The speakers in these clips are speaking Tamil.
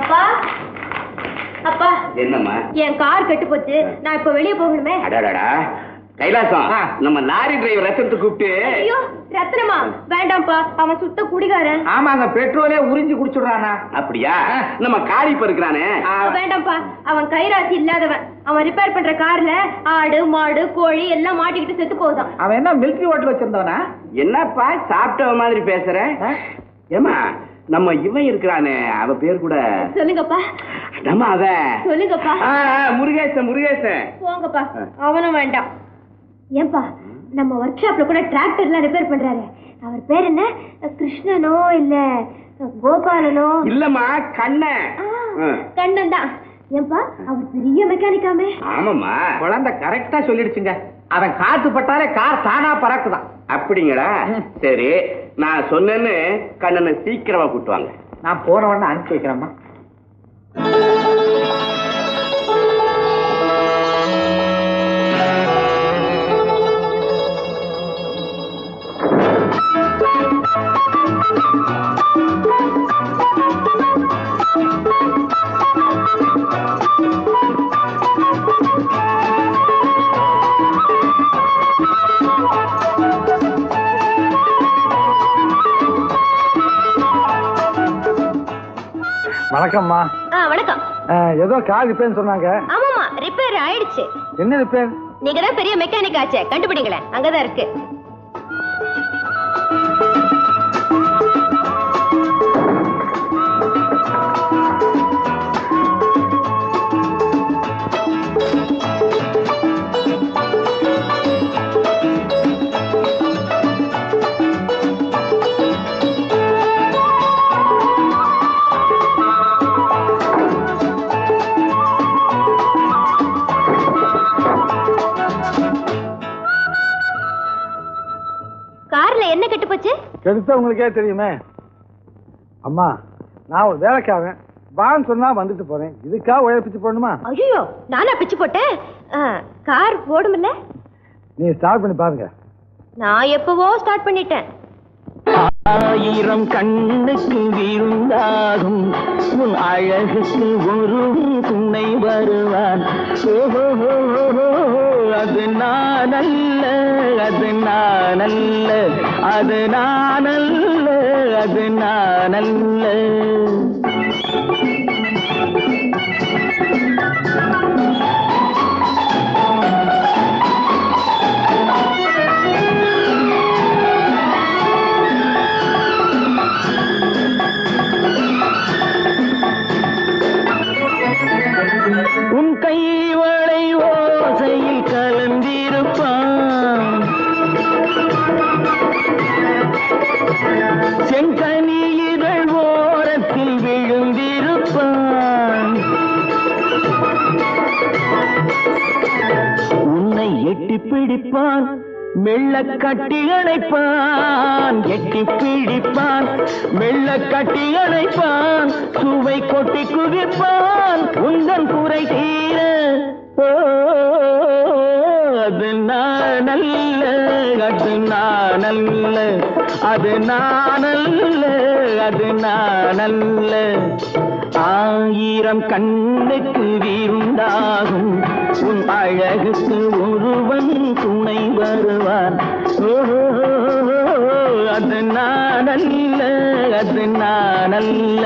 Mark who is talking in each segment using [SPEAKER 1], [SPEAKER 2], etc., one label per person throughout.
[SPEAKER 1] அப்பா? அப்பா
[SPEAKER 2] என்னம்மா?
[SPEAKER 1] என் கார் கெட்டு போச்சு. நான் இப்ப வெளியே போகணுமே.
[SPEAKER 2] அடாடாடா கைலாசம். நம்ம லாரி டிரைவர் ரத்தத்தை கூப்பிட்டு
[SPEAKER 1] ஐயோ ரத்னமா வேண்டாம்ப்பா அவன் சுத்த குடிகாரன்.
[SPEAKER 3] ஆமாங்க பெட்ரோலே உறிஞ்சு குடிச்சுடுறானா.
[SPEAKER 2] அப்படியா? நம்ம காரி பருக்கிறானே
[SPEAKER 1] வேண்டாம்ப்பா அவன் கைராசி இல்லாதவன். அவன் ரிப்பேர் பண்ற கார்ல ஆடு மாடு கோழி எல்லாம் மாட்டிக்கிட்டு செத்து போகுதான்.
[SPEAKER 3] அவன் என்ன மிலிட்டரி ஹோட்டல் வச்சிருந்தவனா?
[SPEAKER 2] என்னப்பா சாப்பிட்ட மாதிரி பேசுற? ஏமா நம்ம இவன் இருக்கிறானே அவ பேர் கூட
[SPEAKER 1] சொல்லுங்கப்பா.
[SPEAKER 2] நம்ம அவன்
[SPEAKER 1] சொல்லுங்கப்பா.
[SPEAKER 2] முருகேசன் முருகேசன்.
[SPEAKER 1] போங்கப்பா. அவனும் வேண்டாம். ஏன்பா நம்ம ஒர்க் ஷாப்ல கூட டிராக்டர்லாம் ரிப்பேர் பண்றாரு. அவர் பேர் என்ன? கிருஷ்ணனோ இல்ல கோபாலனோ?
[SPEAKER 2] இல்லம்மா கண்ணன்.
[SPEAKER 1] கண்ணன் தான். ஏன்பா அவர் பெரிய மெக்கானிக்காமே
[SPEAKER 2] ஆமாம்மா
[SPEAKER 3] குழந்தை கரெக்டா சொல்லிடுச்சுங்க. அவன் காத்து பட்டாலே கார் தானா பறக்குதான்.
[SPEAKER 2] அப்படிங்களா. சரி நான் சொன்னேன்னு கண்ணனை சீக்கிரமா கூட்டுவாங்க.
[SPEAKER 3] நான் போன உடனே அனுப்பி வைக்கிறேம்மா.
[SPEAKER 4] வணக்கம்மா.
[SPEAKER 1] ஆ வணக்கம்.
[SPEAKER 4] ஏதோ கார் ரிப்பேர்னு சொன்னாங்க.
[SPEAKER 1] ஆமாமா ரிப்பேர் ஆயிடுச்சு.
[SPEAKER 4] என்ன ரிப்பேர்?
[SPEAKER 1] நீங்க தான் பெரிய மெக்கானிக் ஆச்சே கண்டுபிடிங்களேன். அங்கதான் இருக்கு. போச்சு
[SPEAKER 4] கெடுத்த உங்களுக்கே தெரியுமே. அம்மா நான் ஒரு வேலைக்காரன். வான்னு சொன்னா வந்துட்டு போறேன். இதுக்கா உழைப்பிச்சு போடணுமா?
[SPEAKER 1] ஐயோ நானா பிச்சு போட்டேன்? கார் ஓடுமில்ல
[SPEAKER 4] நீ ஸ்டார்ட் பண்ணி பாருங்க.
[SPEAKER 1] நான் எப்பவோ ஸ்டார்ட் பண்ணிட்டேன்.
[SPEAKER 5] ஆயிரம் கண்ணுக்கு விருந்தாகும் உன் அழகுக்கு ஒரு துணை வருவான். அது நான் அல்ல அது நானல்ல அது நானல்ல அது நானல்ல. பிடிப்பான் மெல்ல கட்டி அணைப்பான் எட்டி பிடிப்பான் மெல்ல கட்டி அணைப்பான் சுவை கொட்டி குவிப்பான். உந்தன் குறை தீர அது நான் அல்ல அது நான் அல்ல அது நான் அல்ல அது நான் அல்ல ஆயிரம் கண்ணுக்கு விருந்தாகும். உன் அழகுக்கு ஒருவன் துணை வருவான். அது நான் அல்ல அது நான் அல்ல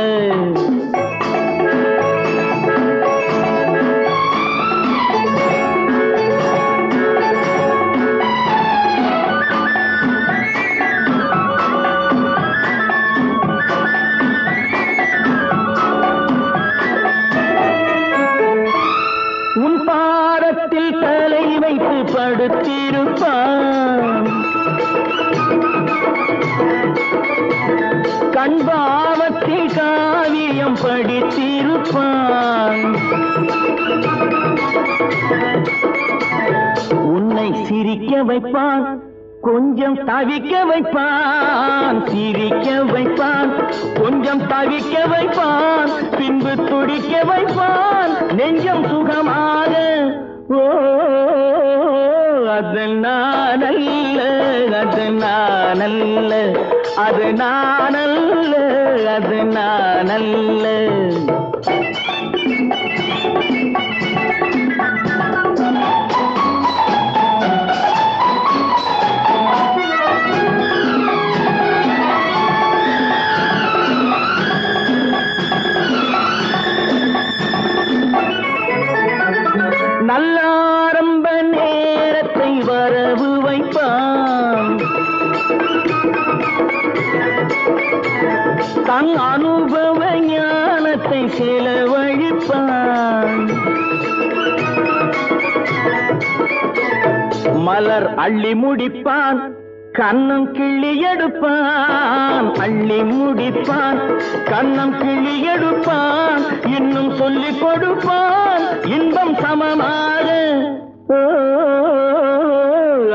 [SPEAKER 5] படுத்திருப்பான். கண்பாவத்தில் காவியம் படித்திருப்பான். உன்னை சிரிக்க வைப்பான் கொஞ்சம் தவிக்க வைப்பான். சிரிக்க வைப்பான் கொஞ்சம் தவிக்க வைப்பான். பின்பு துடிக்க வைப்பான். நெஞ்சம் சுகமாக அது நானல்ல அது நானல்ல. நல்லா தன் அனுபவ ஞானத்தை செலவழிப்பான் மலர் அள்ளி முடிப்பான் கண்ணம் கிள்ளி எடுப்பான். அள்ளி முடிப்பான் கண்ணம் கிள்ளி எடுப்பான். இன்னும் சொல்லி கொடுப்பான் இன்பம் சமமாக.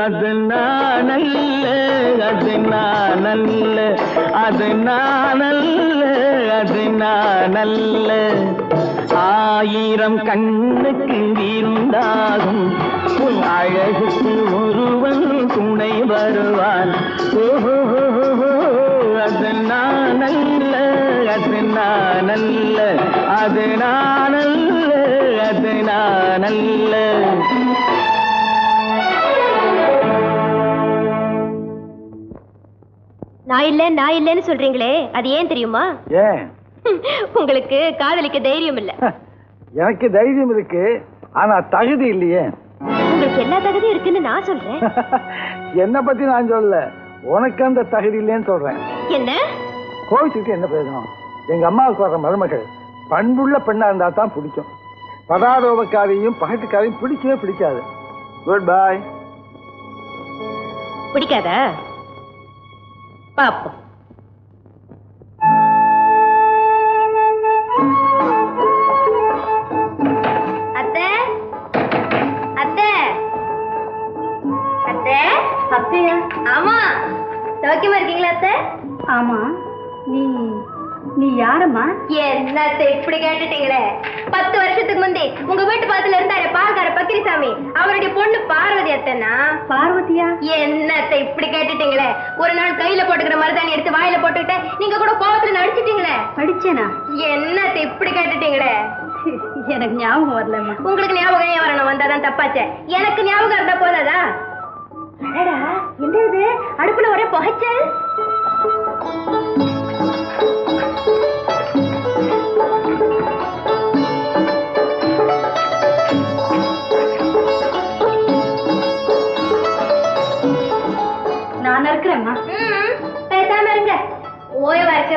[SPEAKER 5] அது நான் அல்ல அது நான் அல்ல அது நானல்ல அது நானல்ல. ஆயிரம் கண்ணுக்கு இருந்தாகும் உன் அழகுக்கு ஒருவன் துணை வருவான். ஓஹோ அது நானல்ல அது நானல்ல. அது நானல்ல அது நானல்ல.
[SPEAKER 6] நான் இல்ல நான் இல்லைன்னு சொல்றீங்களே அது ஏன் தெரியுமா?
[SPEAKER 4] ஏன்?
[SPEAKER 6] உங்களுக்கு காதலிக்க தைரியம் இல்ல.
[SPEAKER 4] எனக்கு தைரியம் இருக்கு ஆனா தகுதி இல்லையே.
[SPEAKER 6] உங்களுக்கு எல்லா தகுதியும் இருக்குன்னு நான் சொல்றேன்.
[SPEAKER 4] என்ன பத்தி நான் சொல்லல உனக்கு அந்த தகுதி இல்லைன்னு சொல்றேன்.
[SPEAKER 6] என்ன?
[SPEAKER 4] கோவிச்சுட்டு என்ன பிரயோஜனம் எங்க அம்மாவுக்கு வர்ற மருமகள் பண்புள்ள பெண்ணா இருந்தா தான் பிடிக்கும். பதாரோபக்காரியும் பகட்டுக்காரையும் பிடிக்கவே பிடிக்காது. குட் பாய்
[SPEAKER 6] பிடிக்காதா? பாப்போம். அத்தை அத்தை. அத்தை. அத்தையா? ஆமா. சௌக்கியமா இருக்கீங்களா அத்தை?
[SPEAKER 7] ஆமா. நீ நீ யாரம்மா?
[SPEAKER 6] என்னத்தை இப்படி கேட்டுட்டீங்களே? பத்து வருஷத்துக்கு முந்தி உங்க வீட்டு பக்கத்துல இருந்தாரு பால்கார பக்கிரிசாமி அவருடைய பொண்ணு பார்வதி அத்தைனா
[SPEAKER 7] பார்வதியா?
[SPEAKER 6] என்னத்தை இப்படி கேட்டுட்டீங்களே? ஒரு நாள் கையில போட்டுக்கிற மருதாணி எடுத்து வாயில போட்டுக்கிட்ட நீங்க கூட கோவத்துல நடிச்சிட்டீங்களே?
[SPEAKER 7] படிச்சேனா?
[SPEAKER 6] என்னத்தை இப்படி கேட்டுட்டீங்களே?
[SPEAKER 7] எனக்கு ஞாபகம் வரலம்மா.
[SPEAKER 6] உங்களுக்கு ஞாபகம் ஏன் வரணும்? வந்தாதான் தப்பாச்சே. எனக்கு ஞாபகம் இருந்தா போதாதா? அடடா என்ன இது? அடுப்புல ஒரே புகைச்சல்?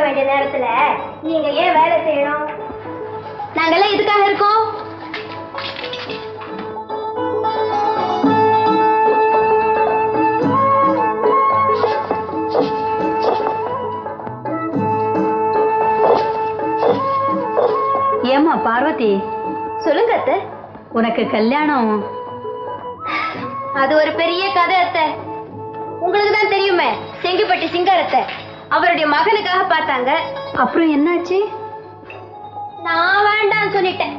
[SPEAKER 6] வேண்டிய நேரத்துல நீங்க ஏன் வேலை செய்யணும்? நாங்கெல்லாம் இதுக்காக இருக்கோம்?
[SPEAKER 7] ஏம்மா பார்வதி?
[SPEAKER 6] சொல்லுங்க அத்தை.
[SPEAKER 7] உனக்கு கல்யாணம்.
[SPEAKER 6] அது ஒரு பெரிய கதை அத்தை. உங்களுக்கு தான் தெரியுமே செங்கிப்பட்டி சிங்காரத்தை அவருடைய மகனுக்காக பார்த்தாங்க.
[SPEAKER 7] அப்புறம் என்னாச்சு?
[SPEAKER 6] நான் வேண்டாம்னு சொல்லிட்டேன்.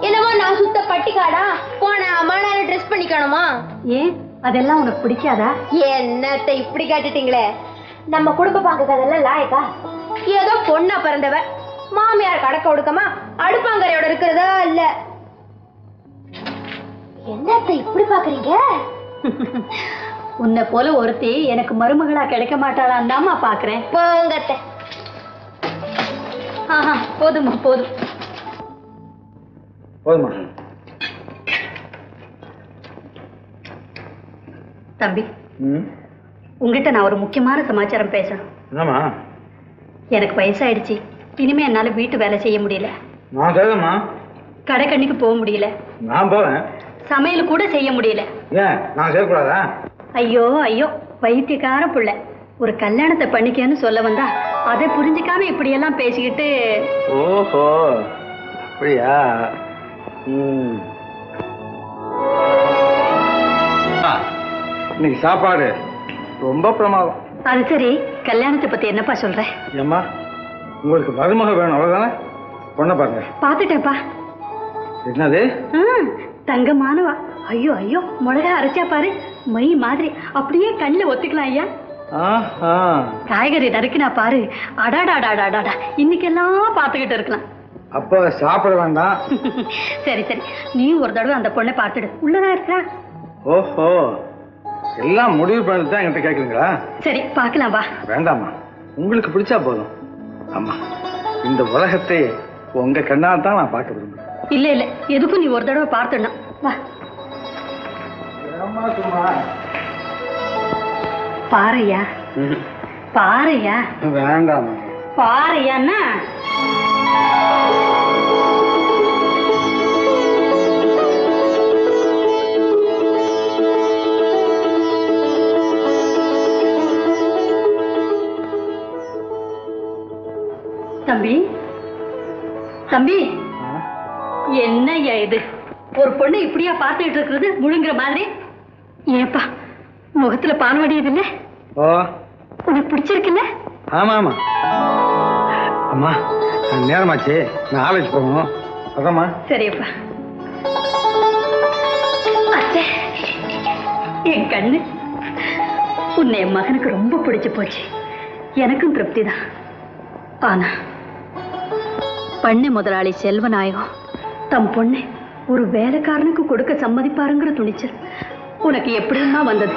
[SPEAKER 6] என்னமோ நான் சுத்த பட்டிக்காடா? போன அம்மானால ட்ரெஸ் பண்ணிக்கணுமா?
[SPEAKER 7] ஏன்? அதெல்லாம் உனக்கு பிடிக்காதா?
[SPEAKER 6] என்னத்தை இப்படி கேட்டுட்டீங்களே? நம்ம குடும்ப பாக்க கதெல்லாம் லாயக்கா? ஏதோ பொண்ணா பிறந்தவ. மாமியார் கடக்க ஒடுக்கமா? அடுப்பாங்கரையோட இருக்கிறதா இல்ல? என்னத்தை இப்படி பாக்குறீங்க?
[SPEAKER 7] உன்னை போல ஒருத்தி எனக்கு மருமகளா கிடைக்க மாட்டாளான்னு தாம்மா பாக்குறேன்.
[SPEAKER 6] போங்கத்தை
[SPEAKER 7] ஆஹா போதும்மா போதும்.
[SPEAKER 4] போதுமா
[SPEAKER 7] தம்பி உங்ககிட்ட நான் ஒரு முக்கியமான சமாச்சாரம் பேசணும். எனக்கு வயசாயிடுச்சு. இனிமே என்னால வீட்டு வேலை செய்ய முடியல. கடைக்கண்ணிக்கு போக முடியல.
[SPEAKER 4] நான் போவேன்.
[SPEAKER 7] சமையல் கூட செய்ய முடியல.
[SPEAKER 4] ஏன்? நான் செய்யக்கூடாதா?
[SPEAKER 7] ஐயோ ஐயோ பைத்தியக்கார புள்ள. ஒரு கல்யாணத்தை பண்ணிக்கன்னு சொல்ல வந்தா அதை புரிஞ்சுக்காம இப்படியெல்லாம் பேசிக்கிட்டு
[SPEAKER 4] ஓஹோ அப்படியா? இன்னைக்கு சாப்பாடு. ரொம்ப பிரமாதம்.
[SPEAKER 7] அது சரி கல்யாணத்தை பத்தி என்னப்பா சொல்ற?
[SPEAKER 4] ஏம்மா உங்களுக்கு மருமக வேணும் அவ்வளோதானே பொண்ணை பாருங்க.
[SPEAKER 7] பாத்துட்டேன்ப்பா
[SPEAKER 4] என்னது?
[SPEAKER 7] ம், தங்கமானவா. ஐயோ ஐயோ மிளகா அரைச்சா பாரு. மை மாதிரி. அப்படியே கண்ணில் ஒத்துக்கலாம் ஐயா.
[SPEAKER 4] ஆஹா.
[SPEAKER 7] காய்கறி நறுக்கினா பாரு. அடாடாடாடாடாடா. இன்னைக்கெல்லாம் பார்த்துக்கிட்டு இருக்கலாம்.
[SPEAKER 4] அப்ப சாப்பிட வேண்டாம்.
[SPEAKER 7] சரி சரி. நீ ஒரு தடவை அந்த பொண்ணை பார்த்துடு. உள்ளதா இருக்கா?
[SPEAKER 4] ஓஹோ. எல்லாம் முடிவு பண்ணிட்டு தான் என்கிட்ட கேட்குறீங்களா?
[SPEAKER 7] சரி பார்க்கலாம் வா.
[SPEAKER 4] வேண்டாம்மா. உங்களுக்கு பிடிச்சா போதும். அம்மா இந்த உலகத்தை உங்க கண்ணால் தான் நான் பார்க்க விரும்புறேன்
[SPEAKER 7] இல்ல இல்ல. எதுக்கும் நீ ஒரு தடவை பார்த்துடணும். வா. பாறையா? பாறையா?
[SPEAKER 4] வேண்டாம்
[SPEAKER 7] பாறையான்னா தம்பி? தம்பி? என்னய்யா இது? ஒரு பொண்ணு இப்படியா பார்த்துட்டு இருக்கிறது? முழுங்குற மாதிரி? ஏப்பா முகத்துல பால் வடியுது இல்ல
[SPEAKER 4] ஓ.
[SPEAKER 7] உனக்கு பிடிச்சிருக்குல்ல?
[SPEAKER 4] ஆமா ஆமா அம்மா நேரமாச்சு. நான் ஆலோசி போகணும். அதாம்மா.
[SPEAKER 7] சரியப்பா. அத்தை என் கண்ணு. உன்னை என் மகனுக்கு ரொம்ப பிடிச்சு போச்சு. எனக்கும் திருப்தி தான் ஆனா பண்ணை முதலாளி செல்வநாயகம் தம் பொண்ணை ஒரு வேலைக்காரனுக்கு கொடுக்க சம்மதிப்பாருங்கிற துணிச்சல் உனக்கு எப்படின்னா வந்தது?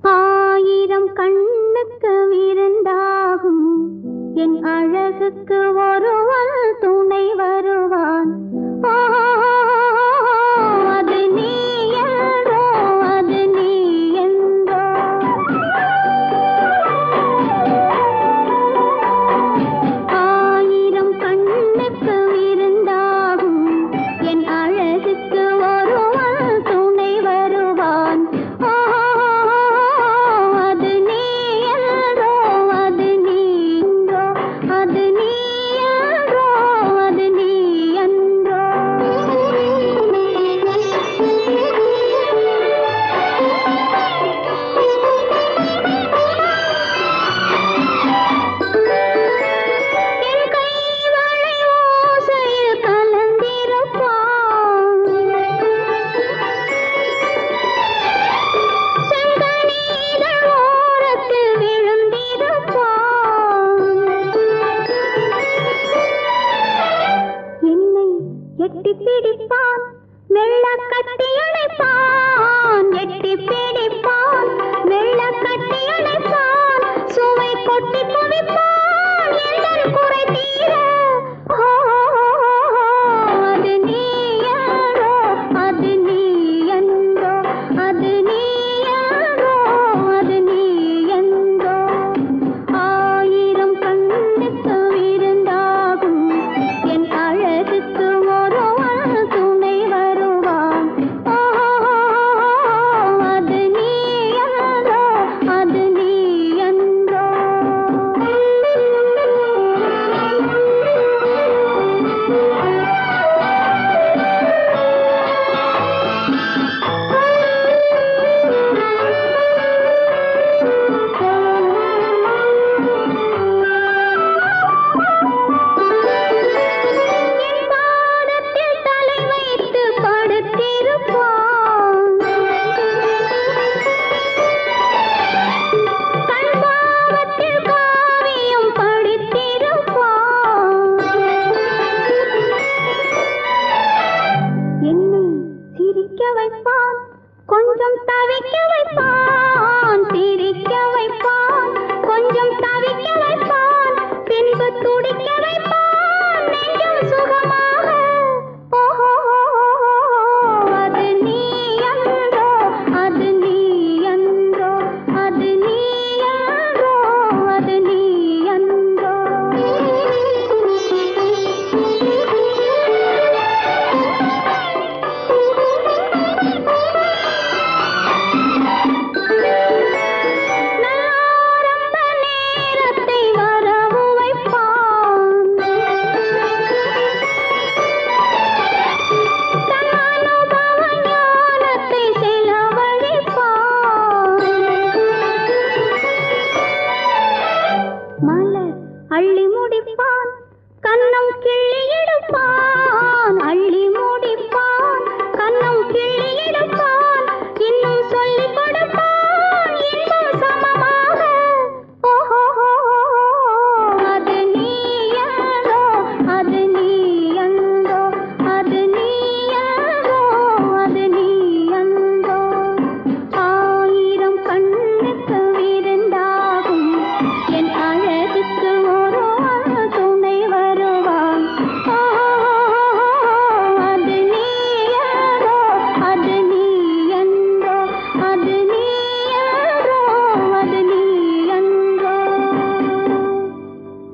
[SPEAKER 1] ஆயிரம் கண்ணுக்கு விருந்தாகும். என் அழகுக்கு ஒருவன் துணை வருவான்.